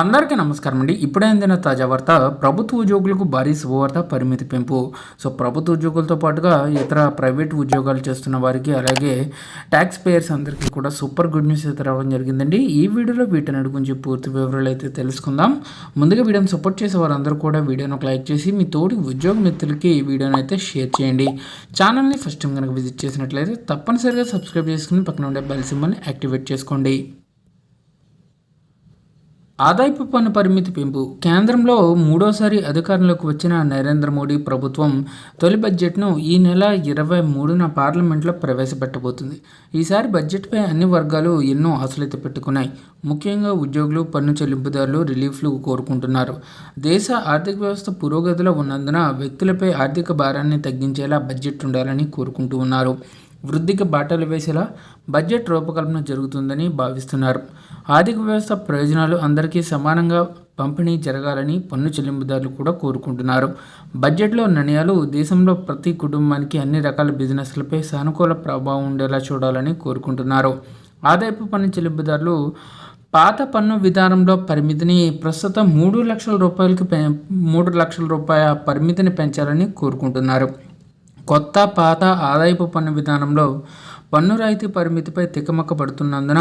అందరికీ నమస్కారం అండి. ఇప్పుడే అందిన తాజా వార్త ప్రభుత్వ ఉద్యోగులకు భారీ శుభవార్త పరిమితి పెంపు. సో ప్రభుత్వ ఉద్యోగులతో పాటుగా ఇతర ప్రైవేట్ ఉద్యోగాలు చేస్తున్న వారికి అలాగే ట్యాక్స్ పేయర్స్ అందరికీ కూడా సూపర్ గుడ్ న్యూస్ అయితే రావడం జరిగిందండి. ఈ వీడియోలో వీటిని గురించి పూర్తి వివరాలు అయితే తెలుసుకుందాం. ముందుగా వీడియోని సపోర్ట్ చేసే వారందరూ కూడా వీడియోను ఒక లైక్ చేసి మీ తోటి ఉద్యోగ మిత్రులకి ఈ వీడియోని అయితే షేర్ చేయండి. ఛానల్ని ఫస్ట్ టైం కనుక విజిట్ చేసినట్లయితే తప్పనిసరిగా సబ్స్క్రైబ్ చేసుకుని పక్కన ఉండే బెల్ సింబల్ని యాక్టివేట్ చేసుకోండి. ఆదాయపు పన్ను పరిమితి పెంపు. కేంద్రంలో మూడోసారి అధికారంలోకి వచ్చిన నరేంద్ర మోడీ ప్రభుత్వం తొలి బడ్జెట్ను ఈ నెల ఇరవై మూడున పార్లమెంట్లో ప్రవేశపెట్టబోతుంది. ఈసారి బడ్జెట్పై అన్ని వర్గాలు ఎన్నో ఆశలైతే పెట్టుకున్నాయి. ముఖ్యంగా ఉద్యోగులు పన్ను చెల్లింపుదారులు రిలీఫ్లు కోరుకుంటున్నారు. దేశ ఆర్థిక వ్యవస్థ పురోగతిలో ఉన్నందున వ్యక్తులపై ఆర్థిక భారాన్ని తగ్గించేలా బడ్జెట్ ఉండాలని కోరుకుంటూ ఉన్నారు. వృద్ధికి బాటలు వేసేలా బడ్జెట్ రూపకల్పన జరుగుతుందని భావిస్తున్నారు. ఆర్థిక వ్యవస్థ ప్రయోజనాలు అందరికీ సమానంగా పంపిణీ జరగాలని పన్ను చెల్లింపుదారులు కూడా కోరుకుంటున్నారు. బడ్జెట్లో నిర్ణయాలు దేశంలో ప్రతి కుటుంబానికి అన్ని రకాల బిజినెస్లపై సానుకూల ప్రభావం ఉండేలా చూడాలని కోరుకుంటున్నారు. ఆదాయపు పన్ను చెల్లింపుదారులు పాత పన్ను విధానంలో పరిమితిని ప్రస్తుతం మూడు లక్షల రూపాయలకి మూడు లక్షల రూపాయల పరిమితిని పెంచాలని కోరుకుంటున్నారు. కొత్త పాత ఆదాయపు పన్ను విధానంలో పన్ను రాయితీ పరిమితిపై తికమక్క పడుతున్నందున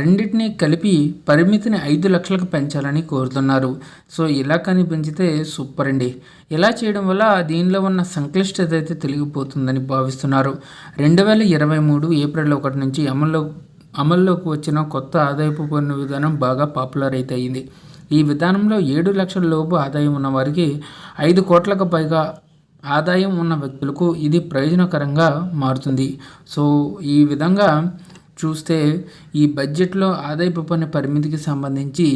రెండింటినీ కలిపి పరిమితిని ఐదు లక్షలకు పెంచాలని కోరుతున్నారు. సో ఇలా కానీ పెంచితే సూపర్ అండి. ఇలా చేయడం వల్ల దీనిలో ఉన్న సంక్లిష్టత అయితే తెలిగిపోతుందని భావిస్తున్నారు. రెండు వేల ఇరవై మూడు ఏప్రిల్ ఒకటి నుంచి అమల్లో అమల్లోకి వచ్చిన కొత్త ఆదాయపు పన్ను విధానం బాగా పాపులర్ అయితే అయింది. ఈ విధానంలో ఏడు లక్షల లోపు ఆదాయం ఉన్న వారికి ఐదు కోట్లకు పైగా ఆదాయం ఉన్న వ్యక్తులకు ఇది ప్రయోజనకరంగా మారుతుంది. సో ఈ విధంగా చూస్తే ఈ బడ్జెట్లో ఆదాయపు పన్ను పరిమితికి సంబంధించి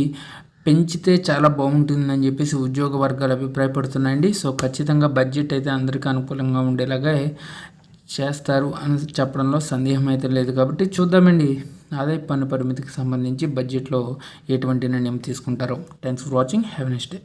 పెంచితే చాలా బాగుంటుందని చెప్పేసి ఉద్యోగ వర్గాలు అభిప్రాయపడుతున్నాయండి. సో ఖచ్చితంగా బడ్జెట్ అయితే అందరికీ అనుకూలంగా ఉండేలాగా చేస్తారు అని చెప్పడంలో సందేహం అయితే లేదు. కాబట్టి చూద్దామండి ఆదాయ పన్ను పరిమితికి సంబంధించి బడ్జెట్లో ఎటువంటి నిర్ణయం తీసుకుంటారో. Thanks for watching. Have next day.